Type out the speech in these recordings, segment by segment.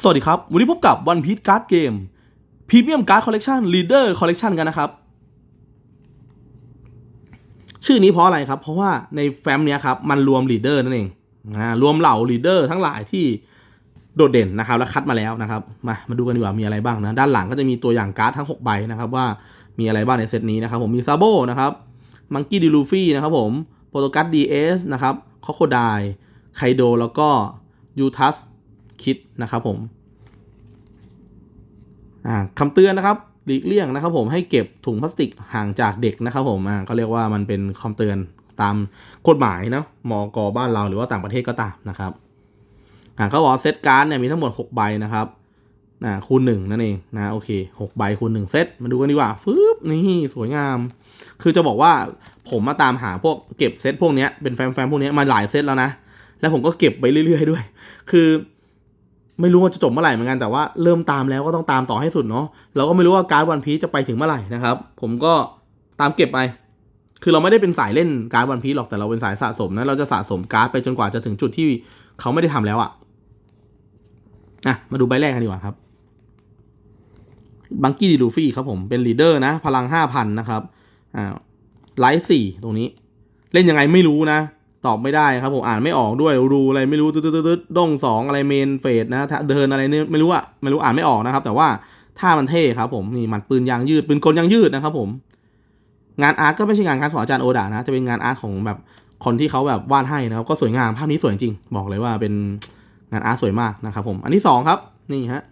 สวัสดีครับ วันนี้พบกับ One Piece Card Game Premium Card Collection Leader Collection กันนะครับ ชื่อนี้เพราะอะไรครับ เพราะว่าในแฟ้มเนี้ยครับ มันรวม Leader นั่นเองอ่ารวมเหล่า Leader ทั้งหลายที่โดดเด่นนะครับ แล้วคัดมาแล้วนะครับ มามาดูกันดีกว่ามีอะไรบ้างนะ ด้านหลังก็จะมีตัวอย่างการ์ดทั้ง 6 ใบนะครับ ว่ามีอะไรบ้างในเซตนี้นะครับ ผมมีซาโบนะครับมังกี้ดีลูฟี่นะครับผมโปรโตกัสดีเอสนะครับคอโคไดไคโดแล้วก็ยูทัส คิดนะครับผมคำเตือนนะครับหลีกเลี่ยงนะครับผมให้เก็บถุงพลาสติกห่างจากเด็กนะครับผมอ่าเขาเรียกว่ามันเป็นคำเตือนตามกฎหมายนะมอกบ้านเราหรือว่าต่างประเทศก็ตามนะครับอ่าเขาบอกเซตการ์ดเนี่ยมีทั้งหมด 6 ใบนะครับนะคูณหนึ่งนั่นเองนะโอเค6ใบคูณหนึ่งเซตมาดูกันดีกว่าฟึบนี่สวยงาม คือจะบอกว่าผมมาตามหาพวกเก็บเซตพวกนี้เป็นแฟมๆพวกนี้มาหลายเซตแล้วนะ แล้วผมก็เก็บไปเรื่อยๆด้วย คือ ไม่รู้ว่าจะจบเมื่อไหร่เหมือนกันแต่ว่าเริ่มตามแล้วก็ต้องตามต่อให้สุดเนาะเราก็ไม่รู้ว่าการ์ดวันพีจะไปถึงเมื่อไหร่นะครับ ผมก็ตามเก็บไป คือเราไม่ได้เป็นสายเล่นการ์ดวันพีหรอกแต่เราเป็นสายสะสมนะเราจะสะสมการ์ดไปจนกว่าจะถึงจุดที่เขาไม่ได้ทำแล้วอะอะมาดูใบแรกกันดีกว่าครับบังกี้ดีลูฟี่ครับผมเป็นลีดเดอร์นะ พลังห้าพันนะครับอ่าไลท์สี่ตรงนี้ เล่นยังไงไม่รู้นะ ตอบไม่ได้ครับผมอ่านไม่ออกด้วยรูอะไรไม่รู้ตึ๊ดตึ๊ดตึ๊ดด้งสองอะไรเมนเฟสนะเดินอะไรเนี่ยไม่รู้อะไม่รู้อ่านไม่ออกนะครับ แต่ว่าท่ามันเท่ครับผมนี่มันปืนยางยืดปืนกลยางยืดนะครับผม งานอาร์ตก็ไม่ใช่งานอาร์ตของอาจารย์โอดานะ จะเป็นงานอาร์ตของแบบคนที่เขาแบบวาดให้นะครับก็สวยงามภาพนี้สวยจริง บอกเลยว่าเป็นงานอาร์ตสวยมากนะครับผมอันที่สองครับนี่ฮะ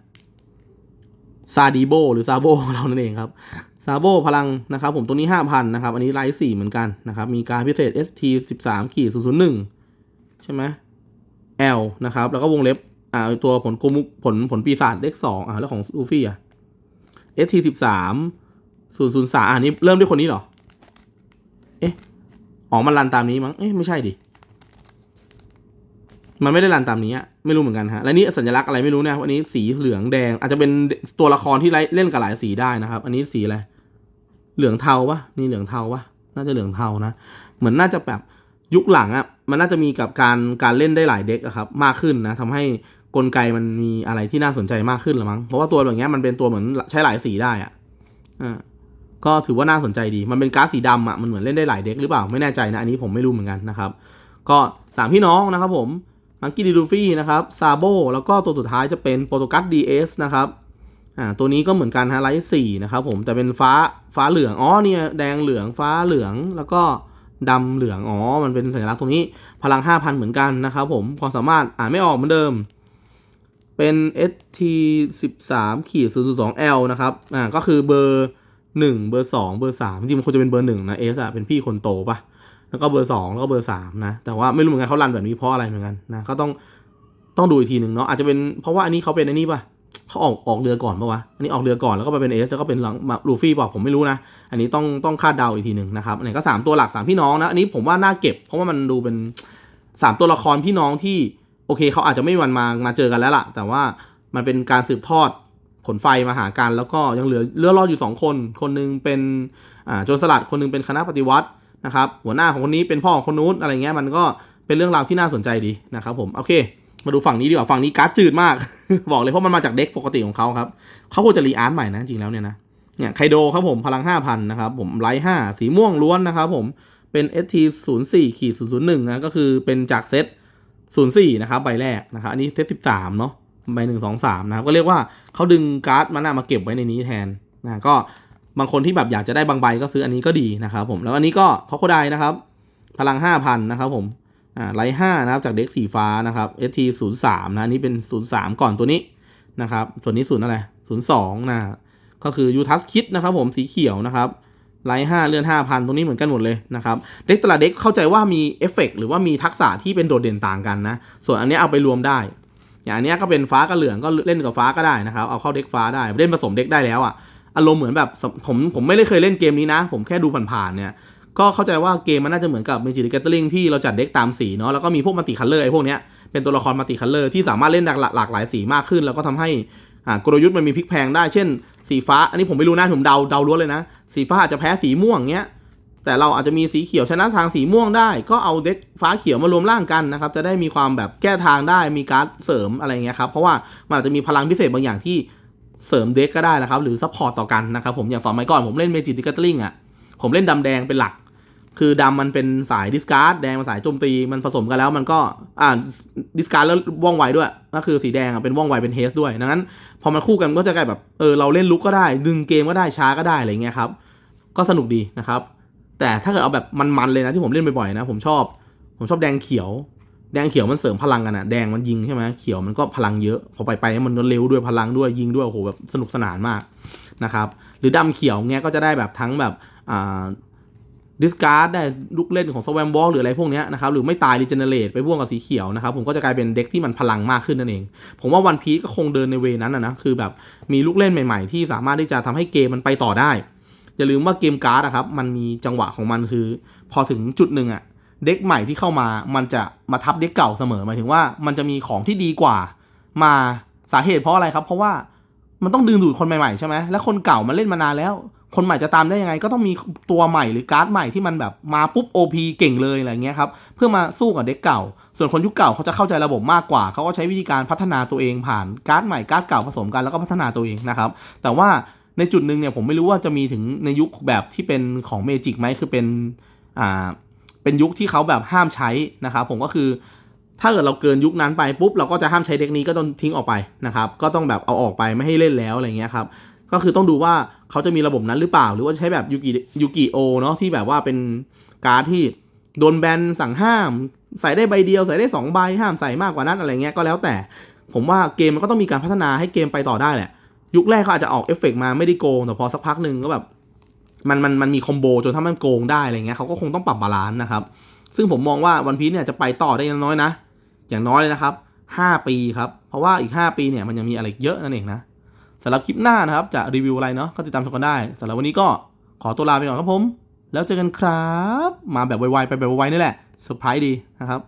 ซาดีโบหรือซาโบเรานั่นเองครับ ซาโบพลังนะครับผมตัวนี้ 5,000 นะครับ อันนี้ไลท์4เหมือนกันนะครับ มีการพิเศษ ST 13ขีด001 ใช่ไหม L นะครับ แล้วก็วงเล็บ อ่า ตัวผลกุมุกผลผลปีศาจเลข2อ่าแล้วของลูฟี่อะ ST 13 003อ่านี้เริ่มด้วยคนนี้เหรอ เอ๊ะ อ๋อ มันรันตามนี้มั้ง เอ๊ะ ไม่ใช่ดิ มันไม่ได้รันตามนี้อะไม่รู้เหมือนกันฮะ และนี่สัญลักษณ์อะไรไม่รู้เนี่ยอันนี้สีเหลืองแดงอาจจะเป็นตัวละครที่เล่นกับหลายสีได้นะครับ อันนี้สีอะไร เหลืองเทาปะนี่เหลืองเทาปะน่าจะเหลืองเทานะ เหมือนน่าจะแบบยุคหลังอะ่ะมันน่าจะมีกับการการเล่นได้หลายเด็กอะครับมากขึ้นนะทำให้กลไกมันมีอะไรที่น่าสนใจมากขึ้นหรือมั้งเพราะว่าตัวแบบเนี้ยมันเป็นตัวเหมือนใช้หลายสีได้อะอ่าก็ถือว่าน่าสนใจดี มันเป็นการ์ดสีดำอะมันเหมือนเล่นได้หลายเด็กหรือเปล่าไม่แน่ใจนะอันนี้ผมไม่รู้เหมือนกันนะครับ ก็สามพี่น้องนะครับผมมังกี้ดีลูฟี่นะครับซาโบแล้วก็ตัวสุดท้ายจะเป็นโปรโตกัสดีเอสนะครับอ่าตัวนี้ก็เหมือนกันฮะไลท์สี่นะครับผมแต่เป็นฟ้า ฟ้าเหลืองอ๋อเนี่ยแดงเหลืองฟ้าเหลืองแล้วก็ดำเหลืองอ๋อมันเป็นสัญลักษณ์ตรงนี้พลัง 5,000 เหมือนกันนะครับผมความสามารถอ่านไม่ออกเหมือนเดิม เป็น ST 13ขีด0.2 L นะครับอ่าก็คือเบอร์ 1 เบอร์ 2 เบอร์ 3 จริงๆมันควรจะเป็นเบอร์ 1 นะ S อะเป็นพี่คนโตปะแล้วก็เบอร์ 2 แล้วก็เบอร์ 3 นะ แต่ว่าไม่รู้เหมือนกันเขารันแบบนี้เพราะอะไรเหมือนกันนะก็ต้องต้องดูอีกทีหนึ่งเนาะอาจจะเป็นเพราะว่าอันนี้เขาเป็นอันนี้ปะ เขาออกออกเรือก่อนปะวะ อันนี้ออกเรือก่อนแล้วก็ไปเป็นเอสแล้วก็เป็นหลังลูฟี่บอกผมไม่รู้นะ อันนี้ต้องต้องคาดเดาอีกทีหนึ่งนะครับ อันนี้ก็3ตัวหลัก3พี่น้องนะ อันนี้ผมว่าน่าเก็บ เพราะว่ามันดูเป็น 3 ตัวละครพี่น้องที่โอเคเขาอาจจะไม่มีวันมามาเจอกันแล้วล่ะ แต่ว่ามันเป็นการสืบทอดผลไฟมาหากัน แล้วก็ยังเหลือเลือรอดอยู่ 2 คน คนหนึงเป็นอ่าโจรสลัด คนหนึงเป็นคณะปฏิวัตินะครับ หัวหน้าของคนนี้เป็นพ่อของคนนู้นอะไรเงี้ย มันก็เป็นเรื่องราวที่น่าสนใจดีนะครับผม โอเค มาดูฝั่งนี้ดีกว่าฝั่งนี้การ์ดจืดมาก บอกเลยเพราะมันมาจากเด็กปกติของเขาครับเขาควรจะรีอาร์ตใหม่นะจริงแล้วเนี่ยนะเนี่ยไคโดครับผมพลัง 5,000 นะครับ ผมไลท์5สีม่วงล้วนนะครับผมเป็น ST 0 4ขีด001นะก็คือเป็นจากเซต04 นะครับใบแรกนะครับอันนี้เซต13 เนาะใบ1 2 3 นะครับก็เรียกว่าเขาดึงการ์ดมันมาเก็บไว้ในนี้แทนนะก็บางคนที่แบบอยากจะได้บางใบก็ซื้ออันนี้ก็ดีนะครับผมแล้วอันนี้ก็เขาโคไดนะครับ พลัง 5,000 นะครับผม อ่าไลท์ห้านะครับจากเด็กสีฟ้านะครับ ST 0 3นะนนี้เป็น 0 3 ก่อนตัวนี้นะครับ ส่วนนี้ศูนย์อะไรศูนย์สองนะก็คือยูทัสคิดนะครับผมสีเขียวนะครับไลท์ห้าเลื่อนห้าพันตรงนี้เหมือนกันหมดเลยนะครับ เด็กแต่ละเด็กเข้าใจว่ามีเอฟเฟกหรือว่ามีทักษะที่เป็นโดดเด่นต่างกันนะ ส่วนอันนี้เอาไปรวมได้ อย่างอันนี้ก็เป็นฟ้ากับเหลืองก็เล่นกับฟ้าก็ได้นะครับ เอาเข้าเด็กฟ้าได้เล่นผสมเด็กได้แล้วอะอารมณ์เหมือนแบบผมผมไม่ได้เคยเล่นเกมนี้นะ ผมแค่ดูผ่านๆเนี่ย ก็เข้าใจว่าเกมมันน่าจะเหมือนกับ Magic the Gathering ที่เราจัดเด็กตามสีเนาะแล้วก็มีพวกมัลติคัลเลอร์ไอ้พวกเนี้ยเป็นตัวละครมัลติคัลเลอร์ที่สามารถเล่นหลากหลากหลายสีมากขึ้น แล้วก็ทำให้อ่ากลยุทธ์มันมีพลิกแพงได้เช่น สีฟ้า อันนี้ผมไม่รู้นะผมเดาเดาล้วนเลยนะ สีฟ้าอาจจะแพ้สีม่วงเงี้ยแต่เราอาจจะมีสีเขียวชนะทางสีม่วงได้ ก็เอาเด็กฟ้าเขียวมารวมร่างกันนะครับ จะได้มีความแบบแก้ทางได้มีการ์ดเสริมอะไรเงี้ยครับ เพราะว่ามันอาจจะมีพลังพิเศษบางอย่างที่เสริมเด็กก็ได้นะครับ หรือซัพพอร์ตต่อกันนะครับผมอย่างสมัยก่อนผมเล่นเมจิติกัตลิงอะผมเล่นดำแดงเป็นหลัก คือดำมันเป็นสายดิสการ์ดแดงมันสายโจมตีมันผสมกันแล้วมันก็อ่าดิสการ์ดแล้วว่องไวด้วย ก็คือสีแดงอะเป็นว่องไวเป็นเฮสด้วยดังนั้น พอมันคู่กันก็จะกลายแบบเออเราเล่นลุกก็ได้ ดึงเกมก็ได้ช้าก็ได้อะไรเงี้ยครับ ก็สนุกดีนะครับ แต่ถ้าเกิดเอาแบบมันๆเลยนะที่ผมเล่นบ่อยๆนะ ผมชอบ ผมชอบแดงเขียว แดงเขียวมันเสริมพลังกันอะแดงมันยิงใช่ไหมเขียวมันก็พลังเยอะ พอไปไปมันเร็วด้วยพลังด้วยยิงด้วยโอ้โหแบบสนุกสนานมากนะครับ หรือดำเขียวเงี้ยก็จะได้แบบทั้งแบบอ่า ดิสการ์ดได้ลูกเล่นของสวมวอลหรืออะไรพวกนี้นะครับ หรือไม่ตายรีเจเนเรตไปพ่วงกับสีเขียวนะครับ ผมก็จะกลายเป็นเด็กที่มันพลังมากขึ้นนั่นเอง ผมว่าวันพีก็คงเดินในเวนั้นนะนะคือแบบมีลูกเล่นใหม่ๆ ที่สามารถที่จะทำให้เกมมันไปต่อได้ อย่าลืมว่าเกมการ์ดอะครับมันมีจังหวะของมันคือ พอถึงจุดหนึ่งอะเด็กใหม่ที่เข้ามามันจะมาทับเด็กเก่าเสมอหมายถึงว่ามันจะมีของที่ดีกว่า มาสาเหตุเพราะอะไรครับ เพราะว่ามันต้องดึงดูดคนใหม่ๆใช่ไหมแล้วคนเก่ามันเล่นมานานแล้ว คนใหม่จะตามได้ยังไงก็ต้องมีตัวใหม่หรือการ์ดใหม่ที่มันแบบมาปุ๊บ OP เก่งเลยอะไรเงี้ยครับเพื่อมาสู้กับเด็กเก่า ส่วนคนยุคเก่าเขาจะเข้าใจระบบมากกว่า เขาก็ใช้วิธีการพัฒนาตัวเองผ่านการ์ดใหม่การ์ดเก่าผสมกันแล้วก็พัฒนาตัวเองนะครับแต่ว่าในจุดหนึ่งเนี่ยผมไม่รู้ว่าจะมีถึงในยุคแบบที่เป็นของเมจิกไหมคือเป็นอ่าเป็นยุคที่เขาแบบห้ามใช้นะครับผมก็คือถ้าเกิดเราเกินยุคนั้นไปปุ๊บเราก็จะห้ามใช้เด็กนี้ก็ต้องทิ้งออกไปนะครับก็ต้องแบบเอาออกไปไม่ให้เล่นแล้วอะไรเงี้ยครับ ก็คือต้องดูว่าเขาจะมีระบบนั้นหรือเปล่า หรือว่าจะใช้แบบยูกิยูกิโอเนาะที่แบบว่าเป็นการ์ดที่โดนแบนสั่งห้าม ใส่ได้ใบเดียวใส่ได้สองใบห้ามใส่มากกว่านั้นอะไรเงี้ยก็แล้วแต่ ผมว่าเกมมันก็ต้องมีการพัฒนาให้เกมไปต่อได้แหละ ยุคแรกเขาอาจจะออกเอฟเฟกต์มาไม่ได้โกงแต่พอสักพักหนึ่งก็แบบมันมันมันมีคอมโบจนถ้ามันโกงได้อะไรเงี้ยเขาก็คงต้องปรับบาลานซ์นะครับ ซึ่งผมมองว่าวันพี e เนี่ยจะไปต่อได้อย่างน้อยนะ อย่างน้อยเลยนะครับ 5 ปีครับ เพราะว่าอีก 5 ปีเนี่ยมันยังมีอะไรเยอะนั่นเองนะ สำหรับคลิปหน้านะครับ จะรีวิวอะไรเนาะก็ติดตามชมกันได้สำหรับวันนี้ก็ขอตัวลาไปก่อนครับผม แล้วเจอกันครับ มาแบบไวๆไปแบบไวๆนี่แหละเซอร์ไพรส์ดีนะครับ